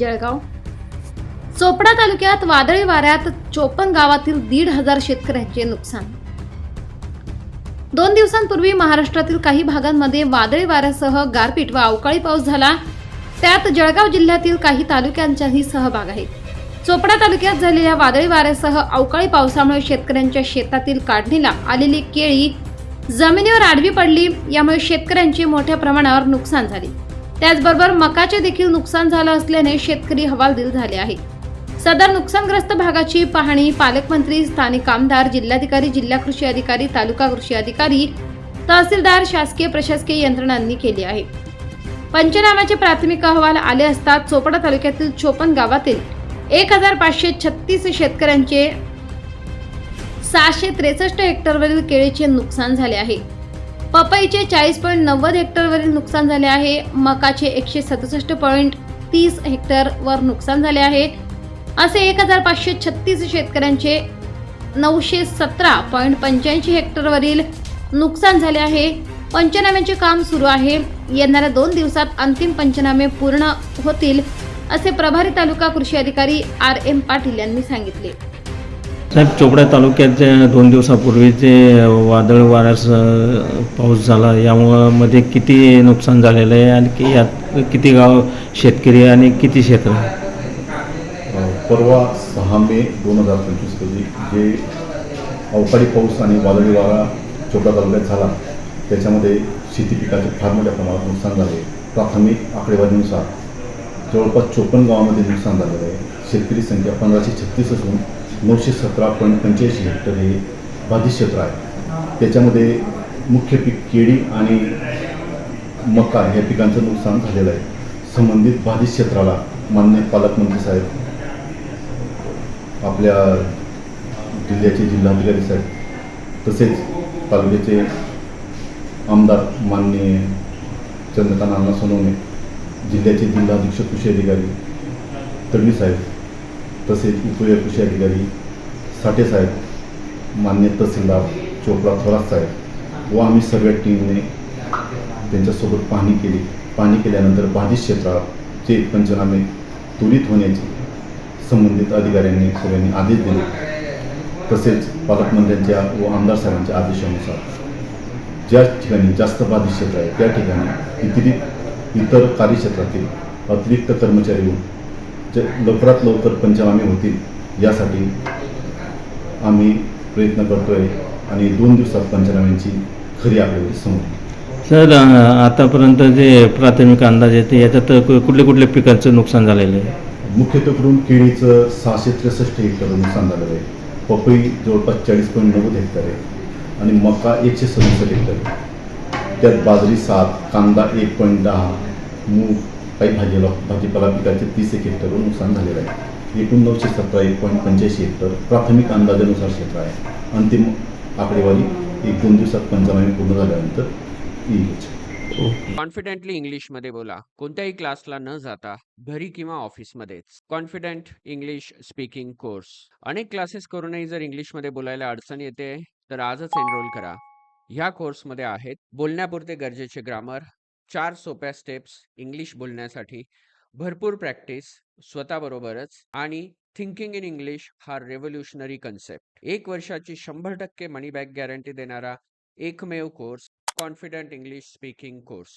जळगाव. चोपडा तालुक्यात वादळी वाऱ्यात चोपन गावातील दीड हजार शेतकऱ्यांचे नुकसान. दोन दिवसांपूर्वी महाराष्ट्रातील काही भागांमध्ये वादळी वाऱ्यासह गारपीट व अवकाळी पाऊस झाला. त्यात जळगाव जिल्ह्यातील काही तालुक्यांचाही सहभाग आहे चोपडा तालुक्यात झालेल्या वादळी वाऱ्यासह अवकाळी पावसामुळे शेतकऱ्यांच्या शेतातील काढणीला आलेली केळी जमिनीवर आडवी पडली. यामुळे शेतकऱ्यांचे मोठ्या प्रमाणावर नुकसान झाले. त्याचबरोबर मकाचे देखील नुकसान झालं असल्याने शेतकरी हवालदिल झाले आहे सदर नुकसानग्रस्त भागाची पाहणी पालकमंत्री स्थानिक आमदार जिल्हाधिकारी जिल्हा कृषी अधिकारी तालुका कृषी अधिकारी तहसीलदार शासकीय प्रशासकीय यंत्रणांनी केली आहे. पंचनाम्याचे प्राथमिक अहवाल आले असता चोपडा तालुक्यातील चोपन गावातील एक हजार पाचशे छत्तीस शेतकऱ्यांचे सहाशे त्रेसष्ट हेक्टरवरील केळीचे नुकसान झाले आहे. पपईचे चाळीस पॉईंट नव्वद हेक्टरवरील नुकसान झाले आहे. मकाचे एकशे सदुसष्ट पॉईंट तीस हेक्टरवर नुकसान झाले आहे. असे एक हजार पाचशे छत्तीस शेतकऱ्यांचे नऊशे सतरा पॉईंट पंच्याऐंशी हेक्टरवरील नुकसान झाले आहे. पंचनाम्याचे काम सुरू आहे. येणाऱ्या दोन दिवसात अंतिम पंचनामे पूर्ण होतील असे प्रभारी तालुका कृषी अधिकारी आर एम पाटील यांनी सांगितले. साहेब चोपडा तालुक्यात दोन दिवसापूर्वी जे वादळ वाऱ्यास पाऊस झाला यामुळं मध्ये किती नुकसान झालेलं आहे आणि की यात किती गाव शेतकरी आणि किती क्षेत्र? परवा सहा मे दोन हजार पंचवीस रोजी जे अवकाळी पाऊस आणि वादळी वारा चोपडा तालुक्यात झाला त्याच्यामध्ये शेती पिकाचे फार मोठ्या प्रमाणात नुकसान झाले. प्राथमिक आकडेवारीनुसार जवळपास चोपन्न गावामध्ये नुकसान झालेलं आहे. शेतकरी संख्या पंधराशे छत्तीस असून नऊशे सतरा पॉईंट पंच्याऐंशी हेक्टर हे बाधित क्षेत्र आहे. त्याच्यामध्ये मुख्य पीक केळी आणि मका या पिकांचं नुकसान झालेलं आहे. संबंधित बाधित क्षेत्राला मान्य पालकमंत्री साहेब आपल्या जिल्ह्याचे जिल्हाधिकारी साहेब तसेच तालुक्याचे आमदार माननीय चंद्रकांत अण्णा सोनवणे जिल्ह्याचे जिल्हा अधीक्षक कृषी अधिकारी तडवी साहेब तसेच उपयोग कृषी अधिकारी साठे साहेब मान्य तहसीलदार चोपडा थोरात साहेब व आम्ही सगळ्या टीमने त्यांच्यासोबत पाहणी केली. पाहणी केल्यानंतर बाधित क्षेत्राचे पंचनामे त्वरित होण्याची संबंधित अधिकाऱ्यांनी सगळ्यांनी आदेश दिले. तसेच पालकमंत्र्यांच्या व आमदार साहेबांच्या आदेशानुसार ज्या ठिकाणी जास्त बाधित क्षेत्र आहे त्या ठिकाणी इतरित इतर कार्यक्षेत्रातील अतिरिक्त कर्मचारी लवकरात लवकर पंचनामे होतील यासाठी आम्ही प्रयत्न करतोय आणि दोन दिवसात पंचनाम्यांची खरी आकडेवारी समोर. सर आतापर्यंत जे प्राथमिक अंदाज येते याच्यात कु- कुठल्या कुठल्या पिकांचं नुकसान झालेलं आहे? मुख्यत्वे करून केळीचं सहाशे त्रेसष्ट हेक्टर नुकसान झालेलं आहे. पपई जवळपास चाळीस पॉईंट नव्वद हेक्टर आहे. आणि मका एकशे सदुसष्ट हेक्टर आहे. त्यात बाजरी सात कांदा एक पॉईंट दहा मूग काही भाजीला भाजीपाला पिकाचे तीस एक हेक्टरवर नुकसान झालेलं आहे. एकूण नऊशे सतरा एक पॉईंट पंच्याऐंशी हेक्टर प्राथमिक अंदाजानुसार क्षेत्र आहे. अंतिम आकडेवारी एक दोन दिवसात पंचनामे पूर्ण झाल्यानंतर येईल. कॉन्फिडेंटली इंग्लिशमध्ये बोला. कोणत्याही क्लासला न जाता घरी किंवा ऑफिसमध्येच. Confident English speaking course. अनेक क्लासेस करूनही जर इंग्लिशमध्ये बोलायला अडचण येते तर आजच एनरोल करा. ह्या कोर्समध्ये आहेत बोलण्यापुरते गरजेचे ग्रामर चार सोप्या स्टेप्स इंग्लिश बोलण्यासाठी. भरपूर प्रॅक्टिस स्वतःबरोबरच आणि थिंकिंग इन इंग्लिश हा रेव्होल्युशनरी कन्सेप्ट एक वर्षाची शंभर टक्के मनी बॅक गॅरंटी देणारा एकमेव course confident English speaking course